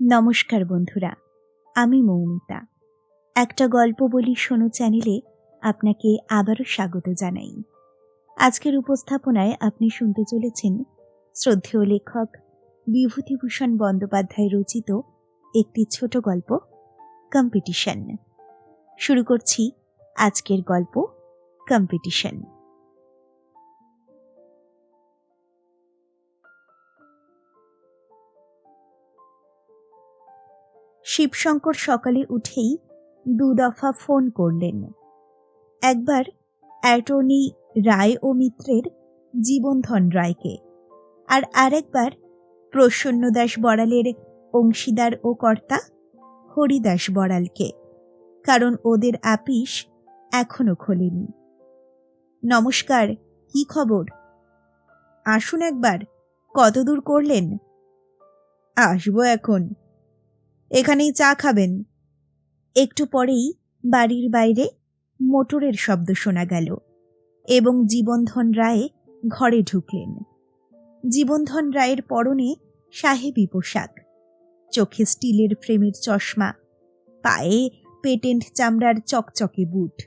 নমস্কার বন্ধুরা, আমি মৌমিতা। একটা গল্প বলি শোনো চ্যানেলে আপনাকে আবারও স্বাগত জানাই। আজকের উপস্থাপনায় আপনি শুনতে চলেছেন শ্রদ্ধেয় লেখক বিভূতিভূষণ বন্দ্যোপাধ্যায় রচিত একটি ছোট গল্প কম্পিটিশন শুরু করছি আজকের গল্প কম্পিটিশন শিবশঙ্কর সকালে উঠেই দু দফা ফোন করলেন। একবার অ্যাটর্নি রায় ও মিত্রের জীবনধন রায়কে আর আরেকবার প্রসন্ন দাস বড়ালের অংশীদার ও কর্তা হরিদাস বড়ালকে, কারণ ওদের আপিস এখনও খোলেনি। নমস্কার, কি খবর? আসুন একবার কত দূর করলেন? আসব এখন। এখানেই চা খাবেন। একটু পরেই বাড়ির বাইরে মোটরের শব্দ শোনা গেল এবং জীবনধন রায় ঘরে ঢুকলেন। জীবনধন রায়ের পরনে সাহেবি পোশাক, চোখে স্টিলের ফ্রেমের চশমা, পায়ে পেটেন্ট চামড়ার চকচকে বুট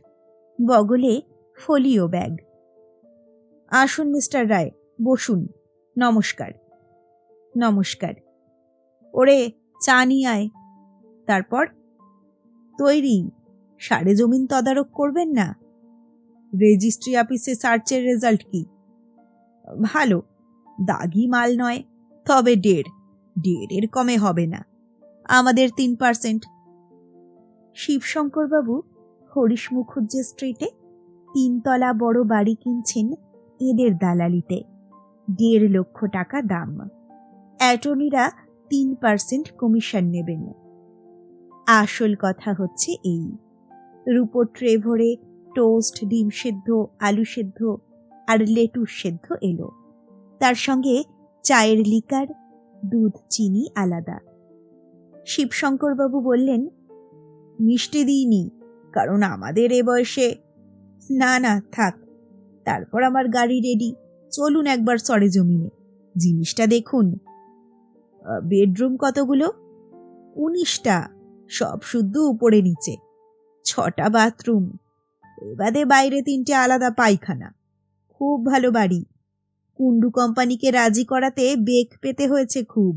বগলে ফোলিও ব্যাগ। আসুন মিস্টার রায়, বসুন, নমস্কার। নমস্কার। ওরে চা নিয়ে আয়। তারপর, তৈরি। সারে জমিন তদারক করবেন না। রেজিস্ট্রি অফিসে সার্চের রেজাল্ট কি? ভালো। দাগি মাল নয়, তবে দেড়। দেড়ের কমে হবে না। আমাদের তিন পার্সেন্ট। শিবশঙ্করবাবু হরিশ মুখুজ্জে স্ট্রিটে তিনতলা বড় বাড়ি কিনছেন এদের দালালিতে। দেড় লক্ষ টাকা দাম। অ্যাটর্নিরা তিন পার্সেন্ট কমিশন নেবেন আসল কথা হচ্ছে এই। রূপোর ট্রে ভরে টোস্ট ডিম সেদ্ধ, আলু সেদ্ধ আর লেটুস সেদ্ধ এলো। তার সঙ্গে চায়ের লিকার দুধ, চিনি আলাদা। শিবশঙ্করবাবু বললেন, মিষ্টি দিইনি, কারণ আমাদের এ বয়সে না না, থাক, তারপর আমার গাড়ি রেডি চলুন একবার সরে জমিনে জিনিসটা দেখুন। বেডরুম কতগুলো? উনিশটা, সব শুদ্ধ উপরে নিচে। ছটা বাথরুম। এবাদে বাইরে তিনটে আলাদা পায়খানা। খুব ভালো বাড়ি। কুন্ডু কোম্পানিকে রাজি করাতে বেগ পেতে হয়েছে খুব।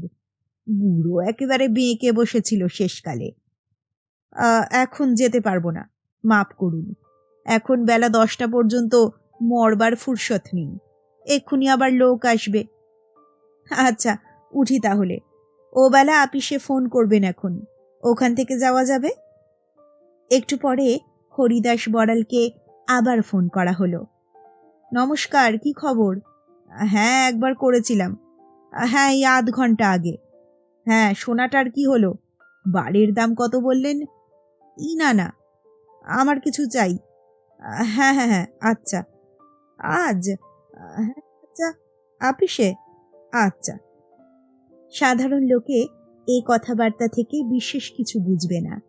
বুড়ো একেবারে বেঁকে বসেছিল শেষকালে। এখন যেতে পারব না। মাপ করুন। এখন বেলা দশটা পর্যন্ত মরবার ফুরসত নেই। এক্ষুনি আবার লোক আসবে। আচ্ছা উঠি তাহলে। ও বেলা আপিসে ফোন করবেন এখন। ওখান থেকে যাওয়া যাবে? একটু পরে হরিদাস বড়ালকে আবার ফোন করা হলো। নমস্কার, কি খবর? হ্যাঁ একবার করেছিলাম। হ্যাঁ এই আধ ঘণ্টা আগে। হ্যাঁ সোনাটার কি হলো? বাড়ির দাম কত বললেন? ই না না, আমার কিছু চাই। হ্যাঁ হ্যাঁ হ্যাঁ আচ্ছা। আজ? হ্যাঁ আচ্ছা আপিসে? আচ্ছা। সাধারণ লোকে এই কথাবার্তা থেকে বিশেষ কিছু বুঝবে না।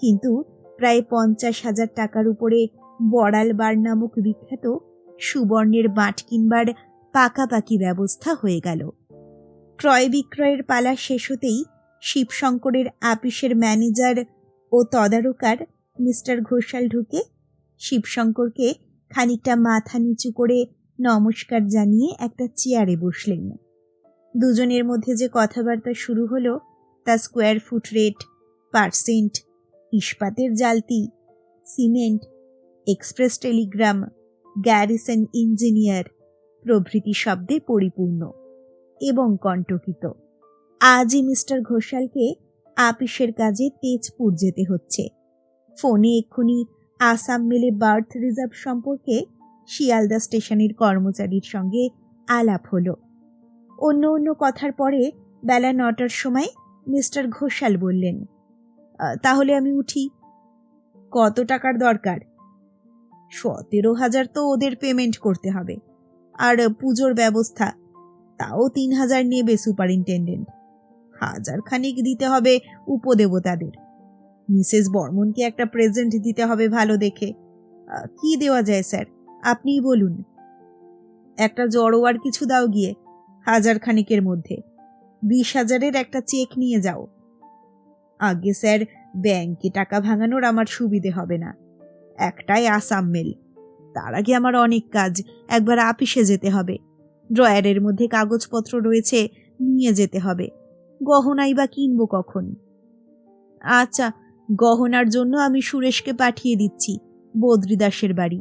কিন্তু প্রায় পঞ্চাশ হাজার টাকার উপরে বড়াল বার নামক বিখ্যাত সুবর্ণের বাঁট কিনবার পাকাপাকি ব্যবস্থা হয়ে গেল। ক্রয় বিক্রয়ের পালা শেষ হতেই শিবশঙ্করের আপিসের ম্যানেজার ও তদারকার মিস্টার ঘোষাল ঢুকে শিবশঙ্করকে খানিকটা মাথা নিচু করে নমস্কার জানিয়ে একটা চেয়ারে বসলেন। দুজনের মধ্যে যে কথাবার্তা শুরু হলো, তা স্কোয়ার ফুট রেট পার্সেন্ট ইস্পাতের জালতি cement express telegram garrison engineer প্রভৃতি শব্দে পরিপূর্ণ এবং কণ্টকিত। আজই মিস্টার ঘোষালকে আপিসের কাজে তেজপুর যেতে হচ্ছে। ফোনে এক্ষুনি আসাম মেলে বার্থ রিজার্ভ সম্পর্কে শিয়ালদা স্টেশনের কর্মচারীর সঙ্গে আলাপ হলো। অন্য অন্য কথার পরে বেলা নটার সময় মিস্টার ঘোষাল বললেন তাহলে আমি উঠি। কত টাকার দরকার? সতেরো হাজার তো ওদের পেমেন্ট করতে হবে। আর পুজোর ব্যবস্থা, তাও তিন হাজার নেবে সুপারিনটেন্ডেন্ট হাজার খানিক দিতে হবে উপদেবতাদের। মিসেস বর্মনকে একটা প্রেজেন্ট দিতে হবে ভালো দেখে। কি দেওয়া যায়, স্যার? আপনিই বলুন। একটা জড়োয়ার কিছু দাও গিয়ে। হাজার খানিকের মধ্যে। বিশ হাজারের একটা চেক নিয়ে যাও। আগে স্যার, ব্যাংকে টাকা ভাঙানোর আমার সুবিধে হবে না। একটাই আসাম মেল। তার আগে আমার অনেক কাজ, একবার আপিসে যেতে হবে। ড্রয়ারের মধ্যে কাগজপত্র রয়েছে, নিয়ে যেতে হবে। গহনাই বা কিনবো কখন? আচ্ছা গহনার জন্য আমি সুরেশকে পাঠিয়ে দিচ্ছি বদ্রিদাসের বাড়ি।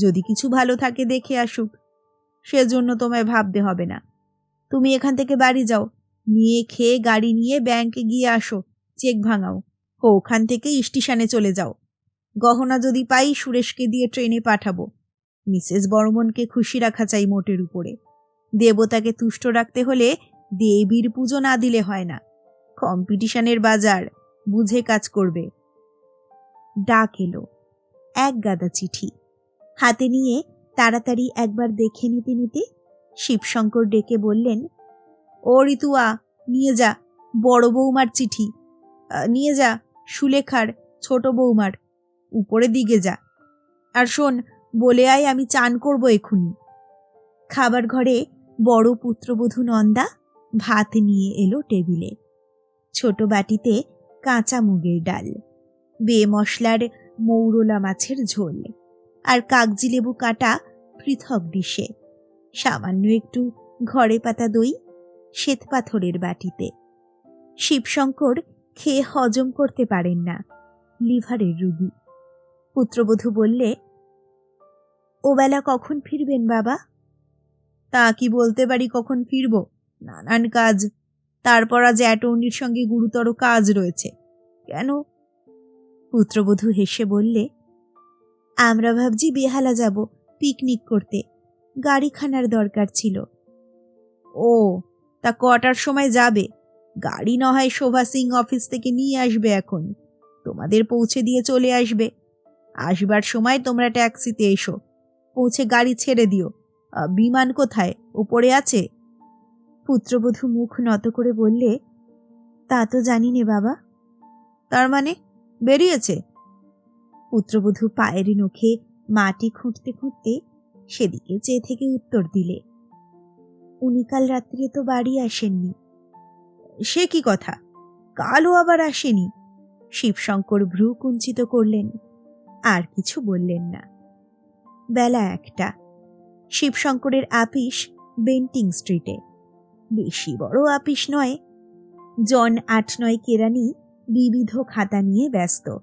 যদি কিছু ভালো থাকে দেখে আসুক। সেজন্য তোমায় ভাবতে হবে না। তুমি এখান থেকে বাড়ি যাও। নিয়ে খেয়ে গাড়ি নিয়ে ব্যাংকে গিয়ে আসো। চেক ভাঙাও। ওখান থেকে স্টেশনে চলে যাও। গহনা যদি পাই সুরেশকে দিয়ে ট্রেনে পাঠাবো। মিসেস বর্মনকে খুশি রাখা চাই মোটের উপরে। দেবতাকে তুষ্ট রাখতে হলে দেবীর পুজো না দিলে হয় না। কম্পিটিশনের বাজার, বুঝে কাজ করবে। ডাক এলো। এক গাদা চিঠি। হাতে নিয়ে তাড়াতাড়ি একবার দেখে নিতে নিতে শিবশঙ্কর ডেকে বললেন, ও ঋতুয়া, নিয়ে যা বড় বৌমার চিঠি। নিয়ে যা সুলেখার ছোট বৌমার উপরের দিকে যা। আর শোন, বলে আয়, আমি চান করব এখুনি। খাবার ঘরে বড় পুত্রবধূ নন্দা ভাত নিয়ে এলো টেবিলে। ছোট বাটিতে কাঁচা মুগের ডাল, বে মশলার মৌরলা মাছের ঝোল, আর কাগজি লেবু কাটা পৃথক ডিশে। সামান্য একটু ঘরে পাতা দই, শ্বেত পাথরের বাটিতে। শিবশঙ্কর খেয়ে হজম করতে পারেন না, লিভারের রুগী। পুত্রবধূ বললে ওবেলা কখন ফিরবেন বাবা? তা কি বলতে পারি কখন ফিরব? নানান কাজ। তারপর আজ অ্যাটর্নির সঙ্গে গুরুতর কাজ রয়েছে। কেন? পুত্রবধূ হেসে বললে, আমরা ভাবছি বেহালা যাব, পিকনিক করতে। গাড়িখানার দরকার ছিল। ও, তা কটার সময় যাবে? গাড়ি না হয় শোভা সিং অফিস থেকে নিয়ে আসবে এখন। তোমাদের পৌঁছে দিয়ে চলে আসবে। আসবার সময় তোমরা ট্যাক্সিতে এসো। পৌঁছে গাড়ি ছেড়ে দিও। বিমান কোথায়? ওপরে আছে? পুত্রবধূ মুখ নত করে বললে, তা তো জানি নে বাবা। তার মানে? বেরিয়েছে? পুত্রবধূ পায়ের নখে মাটি খুঁটতে খুঁটতে সেদিকে চেয়ে থেকে উত্তর দিলে। উনি কাল রাত্রে তো বাড়ি আসেননি। সে কি কথা? কালও আবার আসেনি। শিবশঙ্কর ভ্রু কুঞ্চিত করলেন। আর কিছু বললেন না। বেলা একটা। শিবশঙ্করের আপিস বেন্টিং স্ট্রিটে। বেশি বড় আপিস নয়। জন আট নয় কেরানি বিবিধ খাতা নিয়ে ব্যস্ত।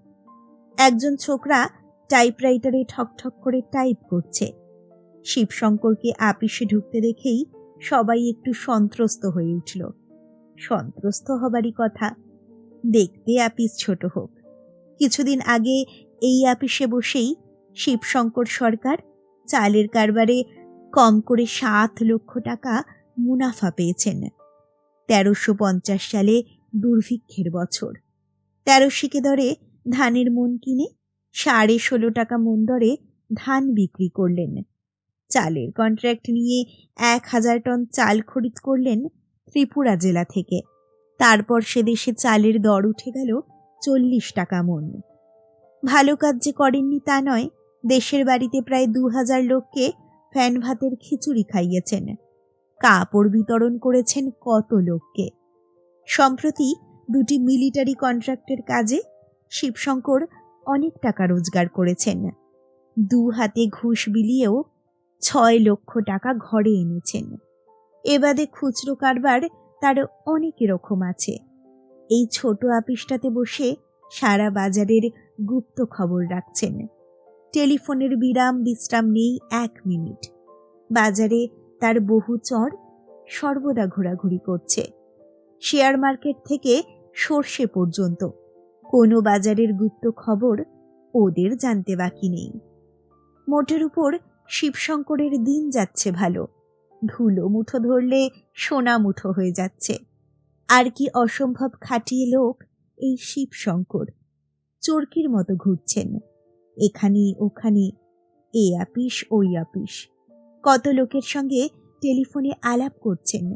একজন ছোকরা টাইপরাইটারে ঠকঠক করে টাইপ করছে। শিবশঙ্করকে আপিসে ঢুকতে দেখেই সবাই একটু সন্ত্রস্ত হয়ে উঠল। সন্ত্রস্ত হবারই কথা, দেখতে আপিস ছোট হোক। কিছুদিন আগে এই আপিসে বসেই শিবশঙ্কর সরকার চালের কারবারে কম করে সাত লক্ষ টাকা মুনাফা পেয়েছেন। তেরোশো পঞ্চাশ সালে দুর্ভিক্ষের বছর। তেরোশিকে দরে ধানের মন কিনে সাড়ে ষোলো টাকা মন দরে ধান বিক্রি করলেন। চালের কন্ট্রাক্ট নিয়ে এক হাজার টন চাল খরিদ করলেন ত্রিপুরা জেলা থেকে। তারপর সে দেশে চালের দর উঠে গেল চল্লিশ টাকা মন। ভালো কাজ যে করেননি তা নয়, দেশের বাড়িতে প্রায় দু হাজার লোককে ফ্যান ভাতের খিচুড়ি খাইয়েছেন। কাপড় বিতরণ করেছেন কত লোককে। সম্প্রতি দুটি মিলিটারি কন্ট্রাক্টের কাজে শিবশঙ্কর অনেক টাকা রোজগার করেছেন। দু হাতে ঘুষ বিলিয়েও ছয় লক্ষ টাকা ঘরে এনেছেন। এবাদে খুচরো কারবার তার অনেক রকম আছে। এই ছোট আপিসটাতে বসে সারা বাজারের গুপ্ত খবর রাখছেন। টেলিফোনের বিরাম বিশ্রাম নেই এক মিনিট। বাজারে তার বহু চর সর্বদা ঘোরাঘুরি করছে। শেয়ার মার্কেট থেকে সর্ষে পর্যন্ত। কোনো বাজারের গুপ্ত খবর ওদের জানতে বাকি নেই। মোটের উপর শিবশঙ্করের দিন যাচ্ছে ভালো। ধুলো মুঠো ধরলে সোনা মুঠো হয়ে যাচ্ছে। আর কি অসম্ভব খাটিয়ে লোক এই শিবশঙ্কর। চরকির মতো ঘুরছেন। এখানে ওখানে, এ আপিস, ওই আপিস। কত লোকের সঙ্গে টেলিফোনে আলাপ করছেন।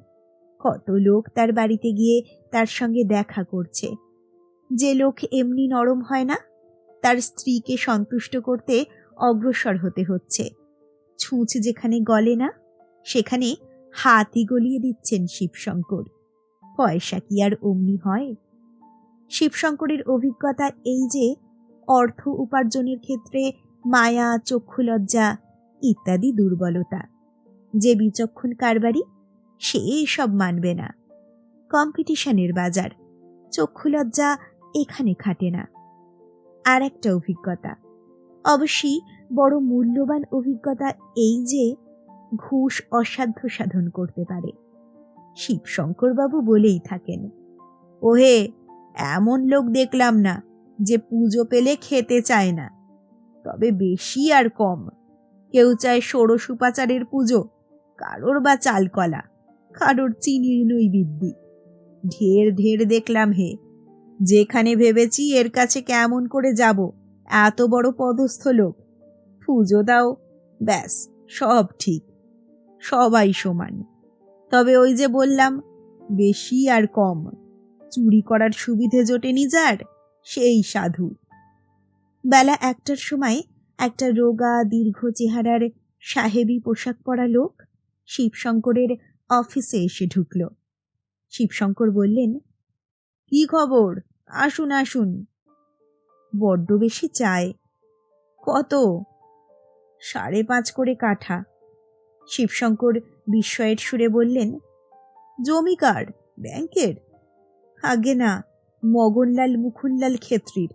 কত লোক তার বাড়িতে গিয়ে তার সঙ্গে দেখা করছে। যে লোক এমনি নরম হয় না, তার স্ত্রীকে সন্তুষ্ট করতে অগ্রসর হতে হচ্ছে। ছুঁচ যেখানে গলে না, সেখানে হাতই গলিয়ে দিচ্ছেন শিবশঙ্কর। পয়সা কি আর অমনি হয়? শিবশঙ্করের অভিজ্ঞতা এই যে, অর্থ উপার্জনের ক্ষেত্রে মায়া, চক্ষুলজ্জা ইত্যাদি দুর্বলতা। যে বিচক্ষণ কারবারি, সে সব মানবে না। কম্পিটিশনের বাজার, চক্ষুলজ্জা এখানে খাটে না। আর একটা অভিজ্ঞতা, অবশ্যই বড় মূল্যবান অভিজ্ঞতা এই যে ঘুষ অসাধ্য সাধন করতে পারে। শিবশঙ্করবাবু বলেই থাকেন, ওহে, এমন লোক দেখলাম না যে পুজো পেলে খেতে চায় না। তবে বেশি আর কম। কেউ চায় ষোড়শ উপাচারের পুজো, কারোর বা চালকলা, কারোর চিনির নৈবিদ্যি। ঢের ঢের দেখলাম হে, যেখানে ভেবেছি এর কাছে কেমন করে যাব, এত বড় পদস্থ লোক। পুজো দাও। ব্যাস, সব ঠিক। সবাই সমান। তবে ওই যে বললাম, বেশি আর কম। চুরি করার সুবিধে জোটেনি যার, সেই সাধু। বেলা একটার সময় একটা রোগা, দীর্ঘ চেহারার সাহেবি পোশাক পরা লোক শিবশঙ্করের অফিসে এসে ঢুকল। শিবশঙ্কর বললেন, কি খবর? আসুন আসুন। বড্ড বেশি চায়। কত? সাড়ে পাঁচ করে কাঠা। শিবশঙ্কর বিস্ময়ের সুরে বললেন, জমি কার? ব্যাংকের? আগে না, মগনলাল মুখুনলাল ক্ষেত্রীর।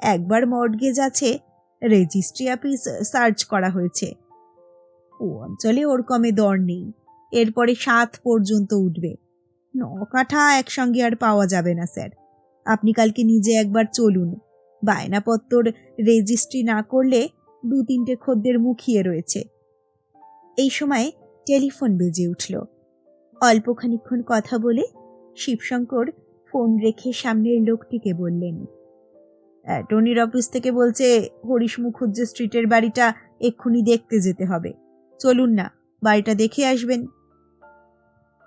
একবার মর্টগেজ আছে, রেজিস্ট্রি অফিস সার্চ করা হয়েছে। ও অঞ্চলে ওর কমে দর নেই, এরপরে সাত পর্যন্ত উঠবে। ন কাঠা একসঙ্গে আর পাওয়া যাবে না, স্যার। আপনি কালকে নিজে একবার চলুন। বায়নাপত্তর রেজিস্ট্রি না করলে দু তিনটে খদ্দের মুখিয়ে রয়েছে। এই সময় টেলিফোন বেজে উঠল। অল্প খানিক্ষণ কথা বলে শিবশঙ্কর ফোন রেখে সামনের লোকটিকে বললেন অ্যাটর্নির অফিস থেকে বলছে হরিশ মুখুজ্জে স্ট্রিটের বাড়িটা এক্ষুনি দেখতে যেতে হবে। চলুন না, বাড়িটা দেখে আসবেন।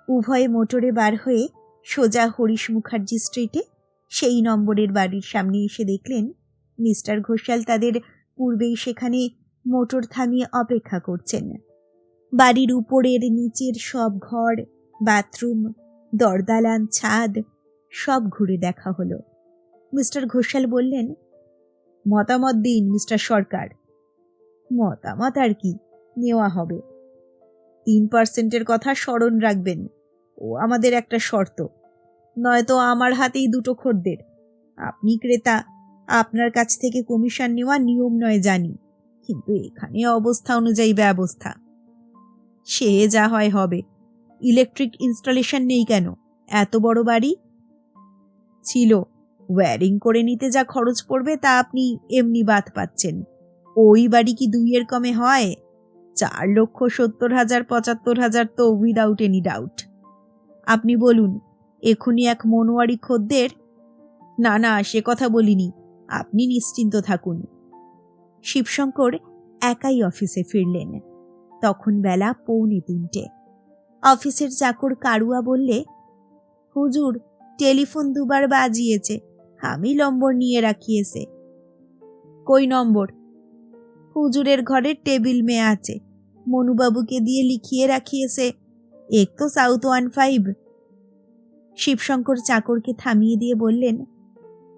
উভয়ে মোটরে বার হয়ে সোজা হরিশ মুখার্জি স্ট্রিটে সেই নম্বরের বাড়ির সামনে এসে দেখলেন, মিস্টার ঘোষাল তাদের পূর্বেই সেখানে মোটর থামিয়ে অপেক্ষা করছেন। বাড়ির উপরের নিচের সব ঘর, বাথরুম, দরদালান, ছাদ, সব ঘুরে দেখা হলো। মিস্টার ঘোষাল বললেন, মতামত দিন, মিস্টার সরকার। মতামত আর কি, নেওয়া হবে। তিন পার্সেন্টের কথা স্মরণ রাখবেন। ও আমাদের একটা শর্ত। নয়তো আমার হাতেই দুটো খদ্দের। আপনি ক্রেতা আপনার কাছ থেকে কমিশন নেওয়া নিয়ম নয় জানি, কিন্তু এখানে অবস্থা অনুযায়ী ব্যবস্থা। সে যা হয় হবে। ইলেকট্রিক ইনস্টলেশন নেই কেন? এত বড় বাড়ি? ছিল। ওয়্যারিং করে নিতে যা খরচ পড়বে তা আপনি এমনি বাদ পাচ্ছেন। ওই বাড়ি কি দুইয়ের কমে হয়? চার লক্ষ সত্তর হাজার, পঁচাত্তর হাজার তো উইদাউট এনি ডাউট আপনি বলুন এখনই এক মনোয়ারি খদ্দের? না না, সে কথা বলিনি। আপনি নিশ্চিন্ত থাকুন। শিবশঙ্কর একাই অফিসে ফিরলেন। তখন বেলা পৌনে তিনটে। অফিসের চাকর কারুয়া বললে, হুজুর, টেলিফোন দুবার বাজিয়েছে। আমি নম্বর নিয়ে রাখিয়েছে। কই নম্বর? হুজুরের ঘরের টেবিল মেয়ে আছে। মনুবাবুকে দিয়ে লিখিয়ে রাখিয়েছে। এক তো সাউথ ওয়ান ফাইভ। শিবশঙ্কর চাকরকে থামিয়ে দিয়ে বললেন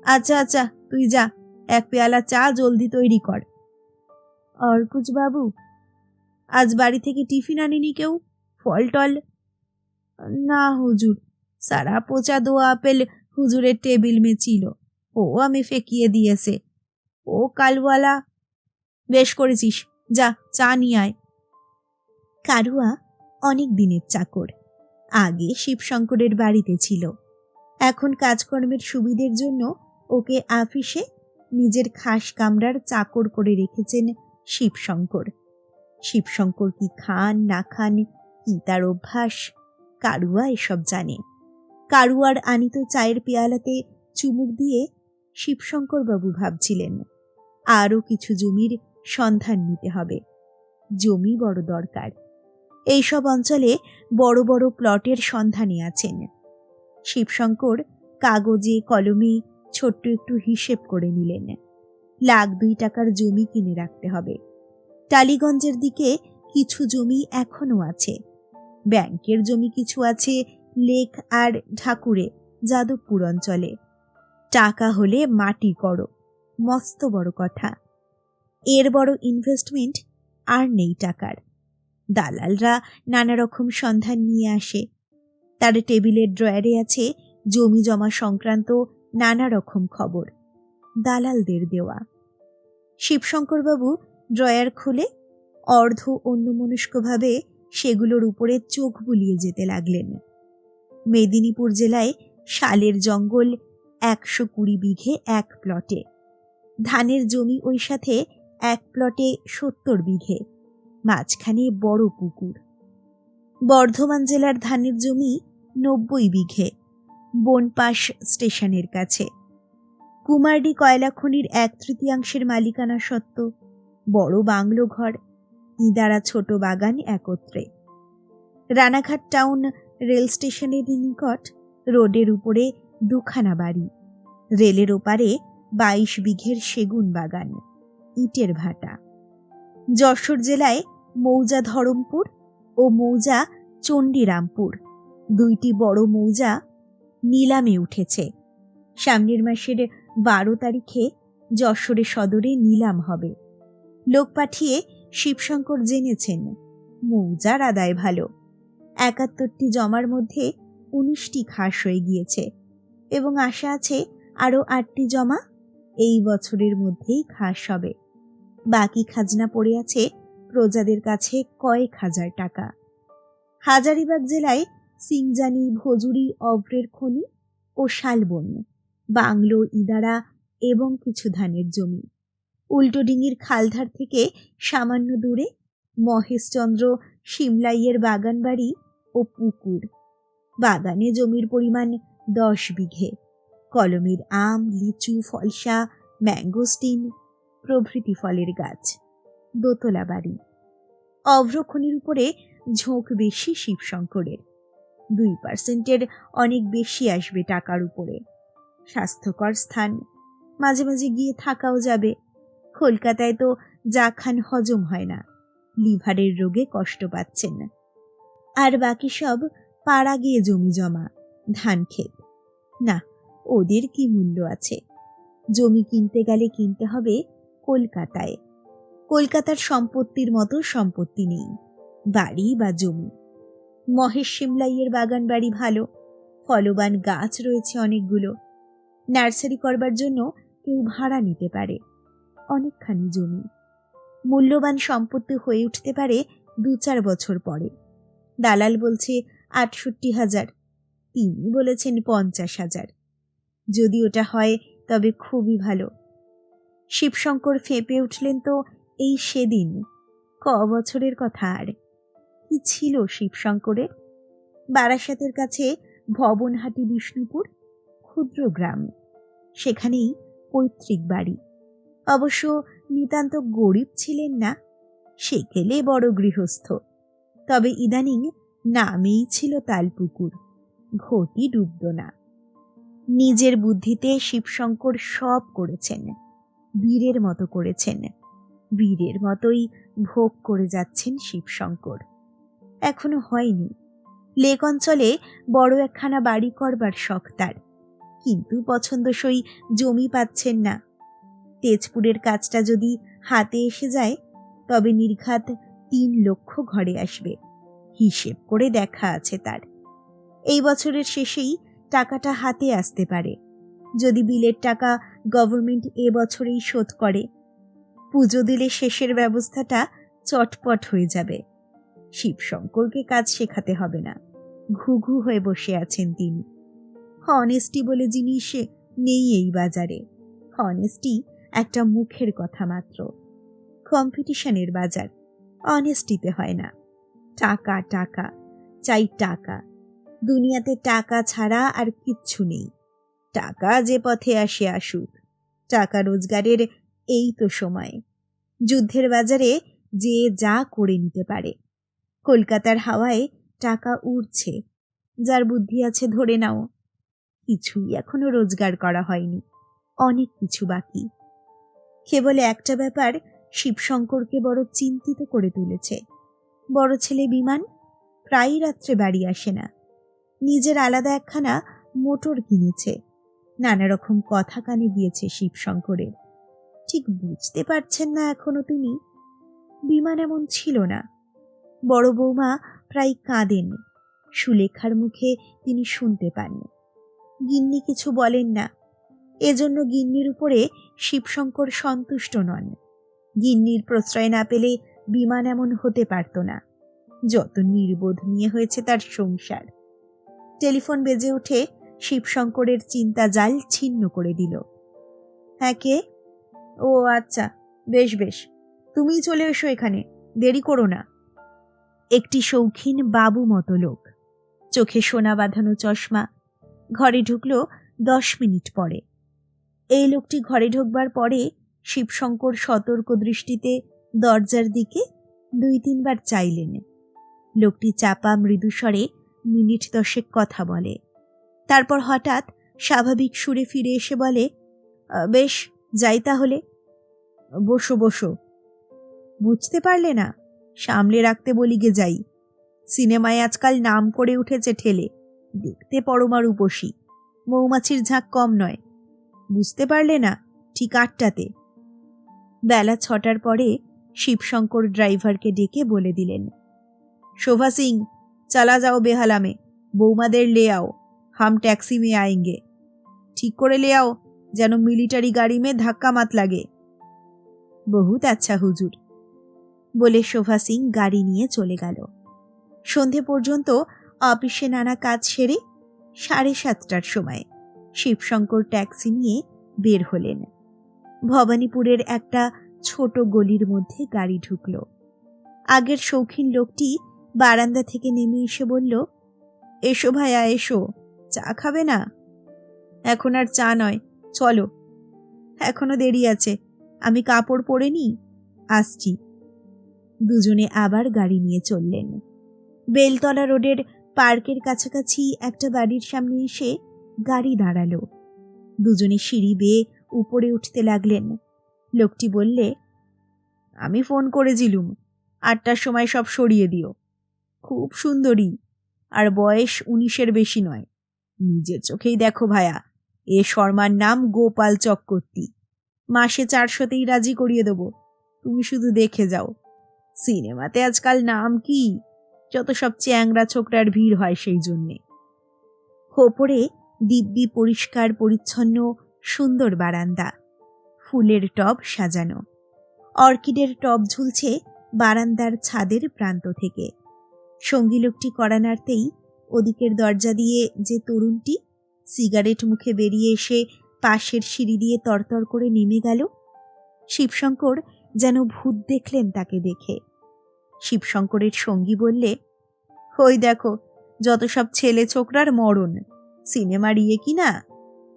আচ্ছা আচ্ছা তুই যা, এক পেয়ালা চা জলদি তৈরি কর। অর্কুজ বাবু, আজ বাড়ি থেকে টিফিন আনিনি কেউ? ফল টল? না হুজুর, সারা পচা দোয়া আপেল হুজুরের টেবিল মে ছিল, ও আমি ফেকিয়ে দিয়েছে। ও কালওয়ালা, বেশ করেছিস, যা, চা নিয়ে আয়। কারুয়া অনেক দিনের চাকর, আগে শিবশঙ্করের বাড়িতে ছিল। এখন কাজকর্মের সুবিধের জন্য ওকে আফিসে নিজের খাস কামরার চাকর করে রেখেছেন শিবশঙ্কর। শিবশঙ্কর কি খান, না খান, কি তার অভ্যাস? কারুয়া এসব জানে। কারুয়ার আনিত চায়ের পেয়ালাতে চুমুক দিয়ে শিবশঙ্করবাবু ভাবছিলেন, আরও কিছু জমির সন্ধান নিতে হবে। জমি বড় দরকার। এইসব অঞ্চলে বড় বড় প্লটের সন্ধানে আছেন। শিবশঙ্কর কাগজে, কলমে ছোট্ট একটু হিসেব করে নিলেন। লাখ দুই টাকার জমি কিনে রাখতে হবে। টালিগঞ্জের দিকে কিছু জমি এখনও আছে। ব্যাংকের জমি কিছু আছে লেক আর ঢাকুরে, যাদবপুর অঞ্চলে। টাকা হলে মাটি করো, মস্ত বড় কথা। এর বড় ইনভেস্টমেন্ট আর নেই টাকার। দালালরা নানা রকম সন্ধান নিয়ে আসে। তার টেবিলের ড্রয়ারে আছে জমি জমা সংক্রান্ত নানা রকম খবর। দালালদের দেওয়া। শিবশঙ্করবাবু ড্রয়ার খুলে অর্ধ অন্যমনস্কভাবে সেগুলোর উপরে চোখ বুলিয়ে যেতে লাগলেন। মেদিনীপুর জেলায় শালের জঙ্গল একশো কুড়ি বিঘে এক প্লটে। ধানের জমি ওই সাথে এক প্লটে সত্তর বিঘে, মাঝখানে বড় পুকুর। বর্ধমান জেলার ধানের জমি নব্বই বিঘে বনপাস স্টেশনের কাছে। কুমারডি কয়লা খনির এক তৃতীয়াংশের মালিকানা সত্ত্ব, বড় বাংলো ঘর, ইদারা ছোট বাগান একত্রে। রানাঘাট টাউন রেল স্টেশনের নিকট রোডের উপরে দুখানা বাড়ি। রেলের ওপারে বাইশ বিঘের সেগুন বাগান, ইটের ভাটা। যশোর জেলায় মৌজা ধরমপুর ও মৌজা চণ্ডীরামপুর, দুইটি বড় মৌজা নিলামে উঠেছে। সামনের মাসের বারো তারিখে যশোরে সদরে নিলাম হবে। লোক পাঠিয়ে শিবশঙ্কর জেনেছেন, মৌজার আদায় ভালো। একাত্তরটি জমার মধ্যে উনিশটি খাস হয়ে গিয়েছে এবং আশা আছে আরও আটটি জমা এই বছরের মধ্যেই খাস হবে। বাকি খাজনা পড়ে আছে প্রজাদের কাছে কয়েক হাজার টাকা। হাজারিবাগ জেলায় সিংজানি, ভজুরি অভ্রের খনি ও শালবন, বাংলো, ইদারা এবং কিছু ধানের জমি। উল্টোডিঙির খালধার থেকে সামান্য দূরে মহেশচন্দ্র, সিমলাইয়ের বাগান বাড়ি ও পুকুর। বাগানে জমির পরিমাণ দশ বিঘে। কলমের আম, লিচু, ফলসা, ম্যাঙ্গোস্টিন প্রভৃতি ফলের গাছ। দোতলা বাড়ি। অভ্রখনির উপরে ঝোঁক বেশি শিবশঙ্করের। দুই পার্সেন্টের অনেক বেশি আসবে টাকার উপরে। স্বাস্থ্যকর স্থান, মাঝে মাঝে গিয়ে থাকাও যাবে। কলকাতায় তো যা খান হজম হয় না, লিভারের রোগে কষ্ট পাচ্ছেন। আর বাকি সব পাড়া গিয়ে জমি জমা, ধান ক্ষেত। না, ওদের কি মূল্য আছে? জমি কিনতে গেলে কিনতে হবে কলকাতায়। কলকাতার সম্পত্তির মতো সম্পত্তি নেই, বাড়ি বা জমি। মহেশ সিমলাইয়ের বাগান বাড়ি ভালো। ফলবান গাছ রয়েছে অনেকগুলো। নার্সারি করবার জন্য কেউ ভাড়া নিতে পারে। অনেকখানি জমি। মূল্যবান সম্পত্তি হয়ে উঠতে পারে দু চার বছর পরে। দালাল বলছে আটষট্টি হাজার। তিনি বলেছেন পঞ্চাশ হাজার। যদি ওটা হয়, তবে খুবই ভালো। শিবশঙ্কর ফেঁপে উঠলেন তো এই সেদিন। ক বছরের কথা আর। কি ছিল শিবশঙ্করের? বারাসাতের কাছে ভবনহাটি বিষ্ণুপুর, ক্ষুদ্র গ্রাম। সেখানেই পৈতৃক বাড়ি। অবশ্য নিতান্ত গরিব ছিলেন না, সে সেকেলে বড় গৃহস্থ। তবে ইদানিং নামেই ছিল তালপুকুর, ঘটি ডুবত না। নিজের বুদ্ধিতে শিবশঙ্কর সব করেছেন, বীরের মতো করেছেন। বীরের মতোই ভোগ করে যাচ্ছেন শিবশঙ্কর। এখনও হয়নি। লেক অঞ্চলে বড় একখানা বাড়ি করবার শখ তার। কিন্তু পছন্দসই জমি পাচ্ছেন না। তেজপুরের কাজটা যদি হাতে এসে যায়, তবে নির্ঘাত তিন লক্ষ ঘরে আসবে। হিসেব করে দেখা আছে তার। এই বছরের শেষেই টাকাটা হাতে আসতে পারে। যদি বিলের টাকা গভর্নমেন্ট এ বছরেই শোধ করে, পুজো দিলে শেষের ব্যবস্থাটা চটপট হয়ে যাবে। শিবশঙ্করকে কাজ শেখাতে হবে না। ঘুঘু হয়ে বসে আছেন তিনি। অনেস্টি বলে জিনিস নেই এই বাজারে। হনেস্টি একটা মুখের কথা মাত্র। কম্পিটিশনের বাজার। অনেস্টিতে হয় না। টাকা টাকা। চাই টাকা। দুনিয়াতে টাকা ছাড়া আর কিচ্ছু নেই। টাকা যে পথে আসে আসুক। টাকা রোজগারের এই তো সময়। যুদ্ধের বাজারে যে যা করে নিতে পারে। কলকাতার হাওয়ায় টাকা উড়ছে। যার বুদ্ধি আছে ধরে নাও। কিছুই এখনও রোজগার করা হয়নি। অনেক কিছু বাকি। কেবল একটা ব্যাপার শিবশঙ্করকে বড় চিন্তিত করে তুলেছে। বড় ছেলে বিমান প্রায়ই রাত্রে বাড়ি আসে না। নিজের আলাদা একখানা মোটর কিনেছে। নানা রকম কথা কানে গিয়েছে শিবশঙ্করের। ঠিক বুঝতে পারছেন না এখনও তিনি। বিমান এমন ছিল না। বড় বৌমা প্রায় কাঁদেন। সুলেখার মুখে তিনি শুনতে পান গিন্নি কিছু বলেন না। এজন্য গিন্নির উপরে শিবশঙ্কর সন্তুষ্ট নন। গিন্নির প্রশ্রয় না পেলে বিমান এমন হতে পারত না। যত নির্বোধ নিয়ে হয়েছে তার সংসার। টেলিফোন বেজে ওঠে, শিবশঙ্করের চিন্তা জাল ছিন্ন করে দিল। হ্যাঁ কে? ও আচ্ছা বেশ বেশ। তুমিই চলে এসো এখানে, দেরি করো না। একটি শৌখিন বাবু মতো লোক। চোখে সোনা বাঁধানো চশমা। ঘরে ঢুকলো দশ মিনিট পরে। এই লোকটি ঘরে ঢুকবার পরে শিবশঙ্কর সতর্ক দৃষ্টিতে দরজার দিকে দুই তিনবার চাইলেন। লোকটি চাপা মৃদুস্বরে মিনিট দশেক কথা বলে। তারপর হঠাৎ স্বাভাবিক সুরে ফিরে এসে বলে বেশ, যাই তাহলে। বসো বসো। বুঝতে পারলে না। সামলে রাখতে বলি গে যাই। সিনেমায় আজকাল নাম করে উঠেছে ঠেলে। দেখতে পরমার উপসী। মৌমাছির ঝাঁক কম নয়। বুঝতে পারলে না, ঠিক আটটাতে। বেলা ছটার পরে শিবশঙ্কর ড্রাইভারকে ডেকে বলে দিলেন, শোভা সিং, চালা যাও বেহালামে। বৌমাদের লে আও। হাম ট্যাক্সি মে আয়েঙ্গে। ঠিক করে লে আও, যেন মিলিটারি গাড়ি মে ধাক্কা মাত লাগে। বহুত আচ্ছা হুজুর। বলে শোভা সিং গাড়ি নিয়ে চলে গেল। সন্ধে পর্যন্ত অফিসে নানা কাজ সেরে সাড়ে সাতটার সময় শিবশঙ্কর ট্যাক্সি নিয়ে বের হলেন। ভবানীপুরের একটা ছোট গলির মধ্যে গাড়ি ঢুকল। আগের শৌখিন লোকটি বারান্দা থেকে নেমে এসে বলল, এসো ভাইয়া, এসো। চা খাবে না? এখন আর চা নয়। চলো। এখনও দেরি আছে। আমি কাপড় পরে নিই। আসছি। দুজনে আবার গাড়ি নিয়ে চললেন। বেলতলা রোডের পার্কের কাছাকাছি একটা বাড়ির সামনে এসে গাড়ি দাঁড়াল। দুজনে সিঁড়ি বেয়ে উপরে উঠতে লাগলেন। লোকটি বললে, আমি ফোন করেছিলুম, আটটার সময় সব সরিয়ে দিও। খুব সুন্দরী, আর বয়স উনিশের বেশি নয়। নিজের চোখেই দেখো ভায়া, এ শর্মার নাম গোপাল চক্রবর্তী। মাসে চারশোতেই রাজি করিয়ে দেবো। তুমি শুধু দেখে যাও। সিনেমাতে আজকাল নাম কি? যত সব চ্যাংরা ছোকরার ভিড় হয় সেই জন্যে। ওপরে দিব্যি পরিষ্কার পরিচ্ছন্ন সুন্দর বারান্দা। ফুলের টব সাজানো। অর্কিডের টব ঝুলছে বারান্দার ছাদের প্রান্ত থেকে। সঙ্গী লোকটি কড়া নাড়তেই ওদিকের দরজা দিয়ে যে তরুণটি সিগারেট মুখে বেরিয়ে এসে পাশের সিঁড়ি দিয়ে তরতর করে নেমে গেল। শিবশঙ্কর যেন ভূত দেখলেন তাকে দেখে। শিবশঙ্করের সঙ্গী বললে, ওই দেখো, যত সব ছেলে ছোকরার মরণ সিনেমার ইয়ে কি না?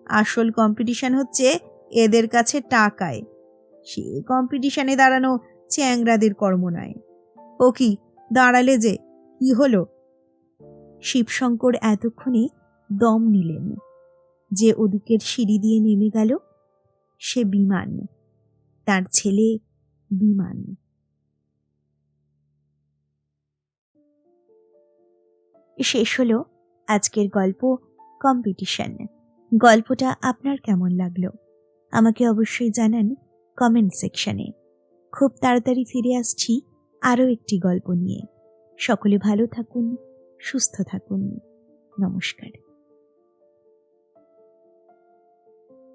আসল কম্পিটিশন হচ্ছে এদের কাছে টাকায়। সে কম্পিটিশনে দাঁড়ানো চ্যাংরাদের কর্ম নয়। ও কি, দাঁড়ালে যে, কি হলো? শিবশঙ্কর এতক্ষণে দম নিলেন। যে ওদিকের সিঁড়ি দিয়ে নেমে গেল, সে বিমান। তার ছেলে বিমান। শেষ হলো আজকের গল্প কম্পিটিশন গল্পটা আপনার কেমন লাগল? আমাকে অবশ্যই জানান কমেন্ট সেকশনে খুব তাড়াতাড়ি ফিরে আসছি আরও একটি গল্প নিয়ে। সকলে ভালো থাকুন, সুস্থ থাকুন। নমস্কার।